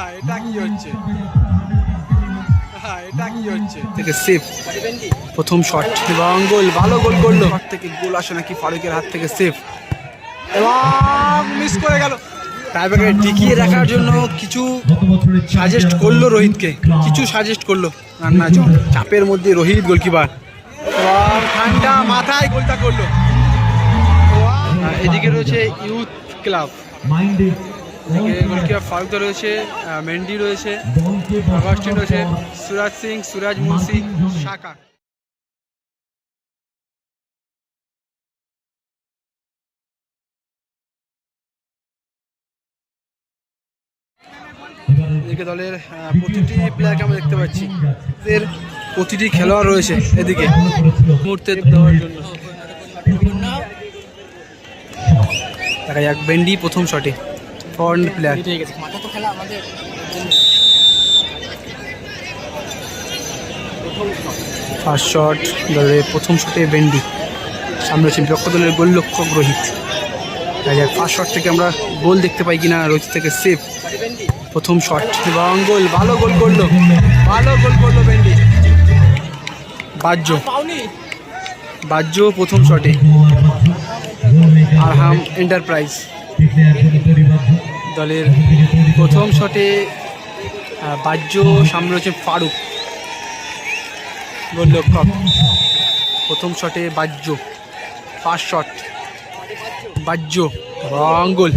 হ্যাঁ এটা কি হচ্ছে? হ্যাঁ এটা কি হচ্ছে? থেকে সেফ প্রথম শট এবং গোল ভালো গোল করল। থেকে গোল আসে নাকি ফারুকের হাত থেকে সেফ এবং মিস করে গেল। টাইব্রেকারে টিকিয়ে রাখার জন্য কিছু সাজেস্ট করল রোহিতকে। কিছু সাজেস্ট করল। রান্না চাপের মধ্যে রোহিত গোলকিপার। ঠান্ডা মাথায় গোলটা করল। এদিকে রয়েছে ইউথ ক্লাব গোলকিপার ফারুকদা রয়েছে মেন্ডি রয়েছে অগাস্টিন রয়েছে সুরাজ সিং সুরাজ মুন্সি শাকা এদিকে দলের প্রতিটি প্লেয়ারকে আমরা দেখতে পাচ্ছি। এদের প্রতিটি খেলোয়াড় রয়েছে এদিকে। মুহূর্তে দেওয়ার জন্য। দেখা যাক বেন্ডি প্রথম শটে। ফরেন প্লেয়ার ফার্স্ট শট প্রথম শটে বেন্ডি সামনে হচ্ছে বিপক্ষ দলের গোলরক্ষক রোহিত। ফার্স্ট শট থেকে আমরা গোল দেখতে পাই কিনা রোহিত থেকে সেফ প্রথম শট এবং গোল ভালো গোল করল। ভালো গোল করল বেন্ডি বাজ্য বাজ্য প্রথম শটে আরহাম এন্টারপ্রাইজ দলের প্রথম শটে বাজ্য সামনে রয়েছে ফারুক। গোলরক্ষক প্রথম শটে। বাজ্য ফার্স্ট শট বাজ্য রং গোল।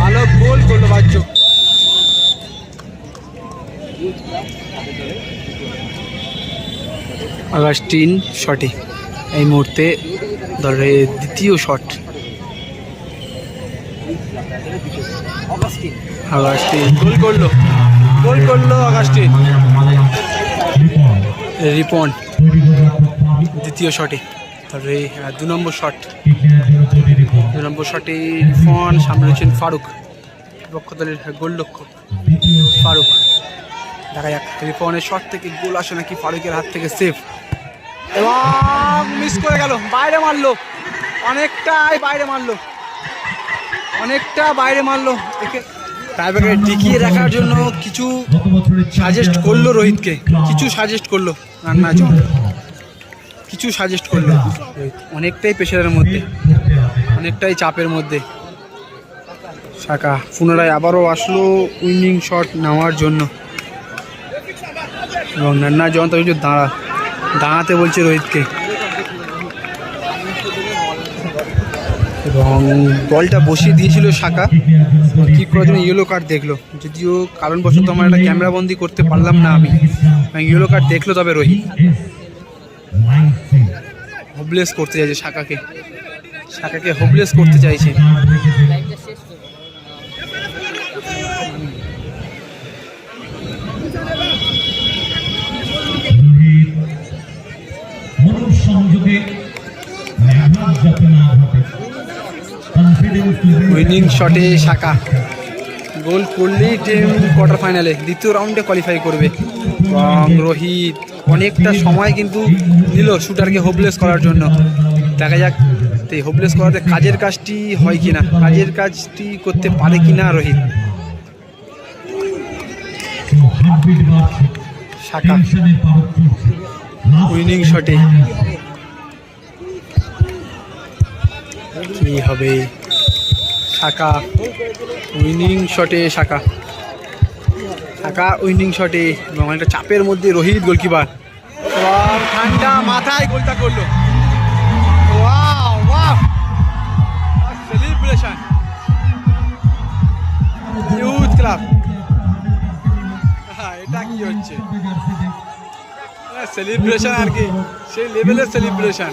ভালো গোল করল বাজ্য আগাস্টিন শটে। এই মুহূর্তে দলের দ্বিতীয় শট। গোল করল। গোল করল রিপন। দ্বিতীয় শটে। তারপরে দু নম্বর শট। দু নম্বর শটে রিফন সামনে রয়েছেন ফারুক। পক্ষ দলের গোলরক্ষক ফারুক। দেখা যাক রিফনের শট থেকে গোল আসে নাকি ফারুকের হাত থেকে সেফ এবং মিস করে গেল বাইরে মারলো। অনেকটাই বাইরে মারলো। অনেকটা বাইরে মারলো। একে টাইব্রেকারে টিকিয়ে রাখার জন্য কিছু সাজেস্ট করল রোহিতকে। কিছু সাজেস্ট করল রান্না জন কিছু সাজেস্ট করল। অনেকটাই প্রেশারের মধ্যে। অনেকটাই চাপের মধ্যে। শাখা পুনরায় আবারও আসলো উইনিং শট নেওয়ার জন্য। এবং নান্না জন তো কিছু দাঁড়া দাঁড়াতে বলছে রোহিতকে। এবং বলটা বসিয়ে দিয়েছিল শাখা। কি করার জন্য ইয়েলো কার্ড দেখল। যদিও কারণবশত আমার একটা ক্যামেরাবন্দি করতে পারলাম না আমি। ইয়েলো কার্ড দেখল তবে রোহিত। হোবলেস করতে চাইছে শাখাকে। শাখাকে হোবলেস করতে চাইছে। উইনিং শটে শাখা গোল করলেই টিম কোয়ার্টার ফাইনালে দ্বিতীয় রাউন্ডে কোয়ালিফাই করবে। এবং রোহিত অনেকটা সময় কিন্তু নিল শুটারকে হোপলেস করার জন্য। দেখা যাক, তো হোপলেস করাতে কাজের কাজটি হয় কি না কাজের কাজটি করতে পারে কি না রোহিত উইনিং শটে। কি হবে? শাখা। উইনিং শটে শাখা। শাখা, উইনিং শটে। এবং একটা চাপের মধ্যে রোহিত গোলকিপার। ঠান্ডা মাথায় গোলটা করল। সেলিব্রেশন ইউথ ক্লাব হ্যাঁ এটা হচ্ছে? সেলিব্রেশন আর কি। সেই লেভেলের সেলিব্রেশন